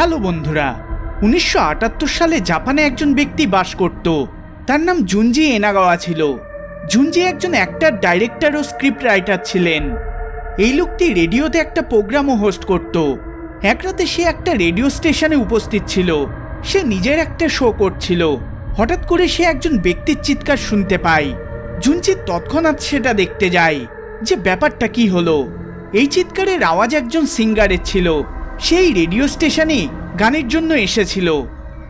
Hello বন্ধুরা, উনিশশো আটাত্তর সালে জাপানে একজন ব্যক্তি বাস করত। তার নাম জুনজি এনাগাওয়া ছিল। জুনজি একজন অ্যাক্টর ডাইরেক্টর ও স্ক্রিপ্ট রাইটার ছিলেন। এই লোকটি রেডিওতে একটা প্রোগ্রামও হোস্ট করত। এক রাতে সে একটা রেডিও স্টেশনে উপস্থিত ছিল। সে নিজের একটা শো করছিল। হঠাৎ করে সে একজন ব্যক্তির চিৎকার শুনতে পায়। জুনজি তৎক্ষণাৎ সেটা দেখতে যায় যে ব্যাপারটা কি হলো। এই চিৎকারের আওয়াজ একজন সিঙ্গারের ছিল। সেই রেডিও স্টেশনে গানের জন্য এসেছিল।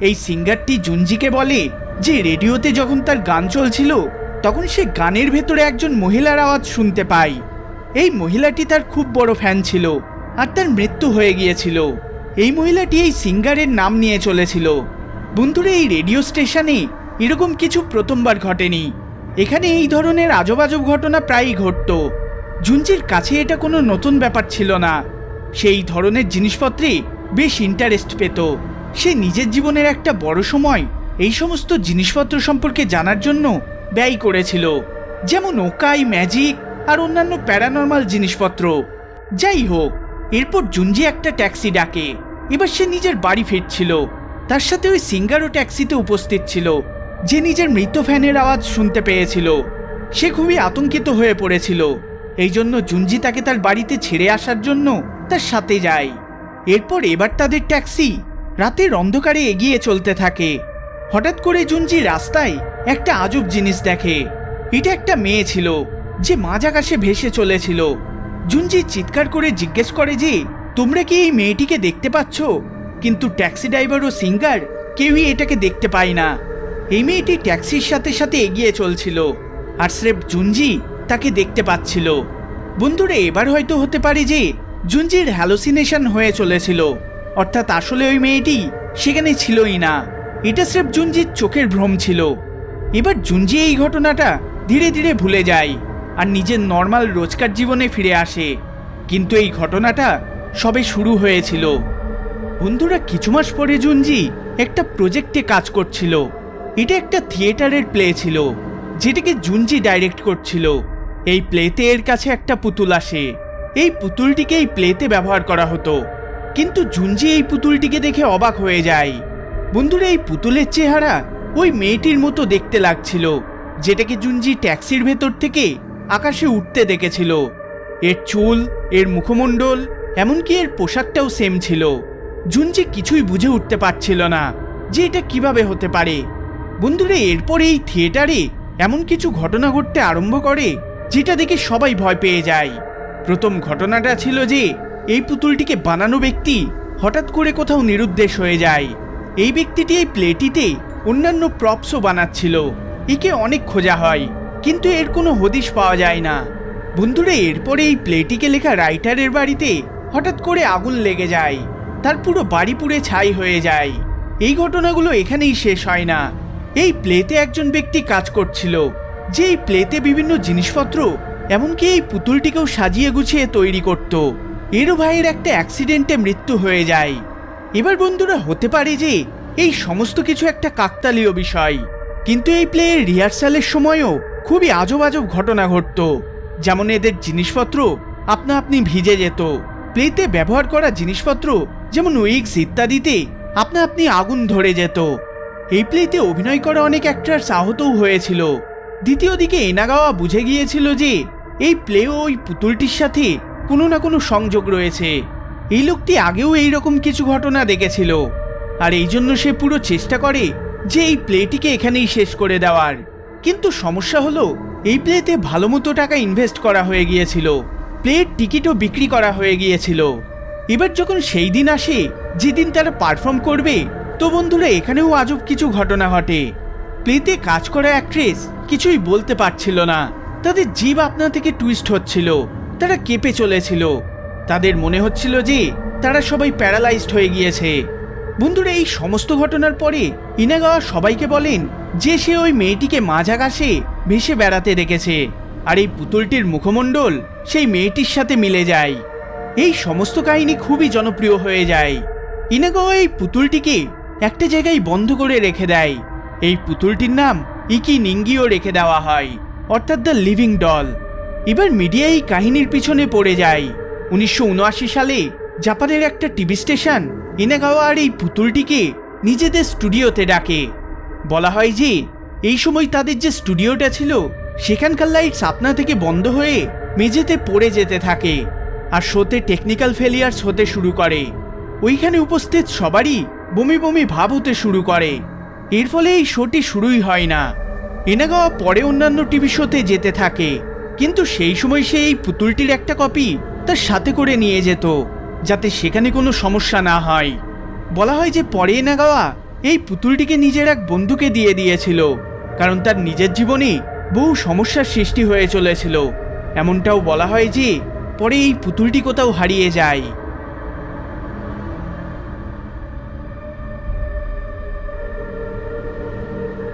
এই সিঙ্গারটি জুনজিকে বলে যে রেডিওতে যখন তার গান চলছিল, তখন সে গানের ভেতরে একজন মহিলার আওয়াজ শুনতে পায়। এই মহিলাটি তার খুব বড় ফ্যান ছিল আর তার মৃত্যু হয়ে গিয়েছিল। এই মহিলাটি এই সিঙ্গারের নাম নিয়ে চলেছিল। বন্ধুরা, এই রেডিও স্টেশনে এরকম কিছু প্রথমবার ঘটেনি। এখানে এই ধরনের আজব আজব ঘটনা প্রায়ই ঘটতো। জুনজির কাছে এটা কোনো নতুন ব্যাপার ছিল না। সেই ধরনের জিনিসপত্রে বেশ ইন্টারেস্ট পেত। সে নিজের জীবনের একটা বড় সময় এই সমস্ত জিনিসপত্র সম্পর্কে জানার জন্য ব্যয় করেছিল। যেমন ওকাই ম্যাজিক আর অন্যান্য প্যারানর্মাল জিনিসপত্র। যাই হোক, এরপর জুনজি একটা ট্যাক্সি ডাকে। এবার সে নিজের বাড়ি ফিরছিল। তার সাথে ওই সিঙ্গারও ট্যাক্সিতে উপস্থিত ছিল, যে নিজের মৃত ফ্যানের আওয়াজ শুনতে পেয়েছিল। সে খুবই আতঙ্কিত হয়ে পড়েছিল। এই জন্য জুনজি তাকে তার বাড়িতে ছেড়ে আসার জন্য তার সাথে যায়। এরপর এবার তাদের ট্যাক্সি রাতের অন্ধকারে এগিয়ে চলতে থাকে। হঠাৎ করে জুনজি রাস্তায় একটা আজব জিনিস দেখে। এটা একটা মেয়ে ছিল, যে মাঝ আকাশে ভেসে চলেছিল। জুনজি চিৎকার করে জিজ্ঞেস করে যে, তোমরা কি এই মেয়েটিকে দেখতে পাচ্ছ? কিন্তু ট্যাক্সি ড্রাইভার ও সিঙ্গার কেউই এটাকে দেখতে পায় না। এই মেয়েটি ট্যাক্সির সাথে সাথে এগিয়ে চলছিল, আর স্রেফ জুনজি তাকে দেখতে পাচ্ছিল। বন্ধুরা, এবার হয়তো হতে পারে যে জুনজির হ্যালোসিনেশন হয়ে চলেছিল। অর্থাৎ আসলে ওই মেয়েটি সেখানে ছিলই না। এটা স্রেফ জুনজির চোখের ভ্রম ছিল। এবার জুনজি এই ঘটনাটা ধীরে ধীরে ভুলে যায় আর নিজের নর্মাল রোজকার জীবনে ফিরে আসে। কিন্তু এই ঘটনাটা সবে শুরু হয়েছিল। বন্ধুরা, কিছু মাস পরে জুনজি একটা প্রজেক্টে কাজ করছিল। এটা একটা থিয়েটারের প্লে ছিল, যেটাকে জুনজি ডাইরেক্ট করছিল। এই প্লেতে এর কাছে একটা পুতুল আসে। এই পুতুলটিকে এই প্লেতে ব্যবহার করা হতো। কিন্তু জুনজি এই পুতুলটিকে দেখে অবাক হয়ে যায়। বন্ধুরা, এই পুতুলের চেহারা ওই মেয়েটির মতো দেখতে লাগছিল, যেটাকে জুনজি ট্যাক্সির ভেতর থেকে আকাশে উঠতে দেখেছিল। এর চুল, এর মুখমণ্ডল, এমনকি এর পোশাকটাও সেম ছিল। জুনজি কিছুই বুঝে উঠতে পারছিল না যে এটা কীভাবে হতে পারে। বন্ধুরা, এরপর এই থিয়েটারে এমন কিছু ঘটনা ঘটতে আরম্ভ করে, যেটা দেখে সবাই ভয় পেয়ে যায়। প্রথম ঘটনাটা ছিল যে, এই পুতুলটিকে বানানো ব্যক্তি হঠাৎ করে কোথাও নিরুদ্দেশ হয়ে যায়। এই ব্যক্তিটি এই প্লেটিতে অন্যান্য প্রপসও বানাচ্ছিল। একে অনেক খোঁজা হয়, কিন্তু এর কোনো হদিশ পাওয়া যায় না। বন্ধুরা, এরপরে এই প্লেটিকে লেখা রাইটারের বাড়িতে হঠাৎ করে আগুন লেগে যায়। তার পুরো বাড়ি পুড়ে ছাই হয়ে যায়। এই ঘটনাগুলো এখানেই শেষ হয় না। এই প্লেতে একজন ব্যক্তি কাজ করছিল, যে এই প্লেতে বিভিন্ন জিনিসপত্র এমনকি এই পুতুলটিকেও সাজিয়ে গুছিয়ে তৈরি করত। এরও ভাইয়ের একটা অ্যাক্সিডেন্টে মৃত্যু হয়ে যায়। এবার বন্ধুরা হতে পারে যে এই সমস্ত কিছু একটা কাকতালীয় বিষয়। কিন্তু এই প্লেয়ের রিহার্সালের সময়ও খুবই আজব আজব ঘটনা ঘটত। যেমন এদের জিনিসপত্র আপনা আপনি ভিজে যেত। প্লেতে ব্যবহার করা জিনিসপত্র যেমন উইক্স ইত্যাদিতে আপনা আপনি আগুন ধরে যেত। এই প্লেতে অভিনয় করা অনেক অ্যাক্ট্রার্স আহতও হয়েছিল। দ্বিতীয় দিকে এনাগাওয়া বুঝে গিয়েছিল যে এই প্লে ও ওই পুতুলটির সাথে কোনো না কোনো সংযোগ রয়েছে। এই লোকটি আগেও এই রকম কিছু ঘটনা দেখেছিল। আর এই জন্য সে পুরো চেষ্টা করে যে এই প্লেটিকে এখানেই শেষ করে দেওয়ার। কিন্তু সমস্যা হলো, এই প্লেতে ভালো মতো টাকা ইনভেস্ট করা হয়ে গিয়েছিল। প্লের টিকিটও বিক্রি করা হয়ে গিয়েছিল। এবার যখন সেই দিন আসে, যেদিন তারা পারফর্ম করবে, তো বন্ধুরা এখানেও আজব কিছু ঘটনা ঘটে। প্লেতে কাজ করা অ্যাক্ট্রেস কিছুই বলতে পারছিল না। তাদের জীব আপনা থেকে টুইস্ট হচ্ছিল, তারা কেঁপে চলেছিল। তাদের মনে হচ্ছিল যে তারা সবাই প্যারালাইজড হয়ে গিয়েছে। বন্ধুরা, এই সমস্ত ঘটনার পরে ইনাগাওয়া সবাইকে বলেন যে সে ওই মেয়েটিকে মাঝ আকাশে ভেসে বেড়াতে দেখেছে আর এই পুতুলটির মুখমণ্ডল সেই মেয়েটির সাথে মিলে যায়। এই সমস্ত কাহিনী খুবই জনপ্রিয় হয়ে যায়। ইনাগাওয়া এই পুতুলটিকে একটা জায়গায় বন্ধ করে রেখে দেয়। এই পুতুলটির নাম ইকি নিঙ্গিও রেখে দেওয়া হয়, অর্থাৎ দ্য লিভিং ডল। এবার মিডিয়া এই কাহিনীর পিছনে পড়ে যায়। উনিশশো উনআশি সালে জাপানের একটা টিভি স্টেশন এনাগাওয়া আর এই পুতুলটিকে নিজেদের স্টুডিওতে ডাকে। বলা হয় যে, এই সময় তাদের যে স্টুডিওটা ছিল, সেখানকার লাইটস আপনা থেকে বন্ধ হয়ে মেঝেতে পড়ে যেতে থাকে আর শোতে টেকনিক্যাল ফেলিয়ার্স হতে শুরু করে। ওইখানে উপস্থিত সবারই বমি বমি ভাব হতে শুরু করে। এর ফলে এই শোটি শুরুই হয় না। এনাগাওয়া পরে অন্যান্য টিভি শোতে যেতে থাকে। কিন্তু সেই সময় সে এই পুতুলটির একটা কপি তার সাথে করে নিয়ে যেত, যাতে সেখানে কোনো সমস্যা না হয়। বলা হয় যে পরে এনাগাওয়া এই পুতুলটিকে নিজের এক বন্ধুকে দিয়ে দিয়েছিল, কারণ তার নিজের জীবনে বহু সমস্যার সৃষ্টি হয়ে চলেছিল। এমনটাও বলা হয় যে পরে এই পুতুলটি কোথাও হারিয়ে যায়।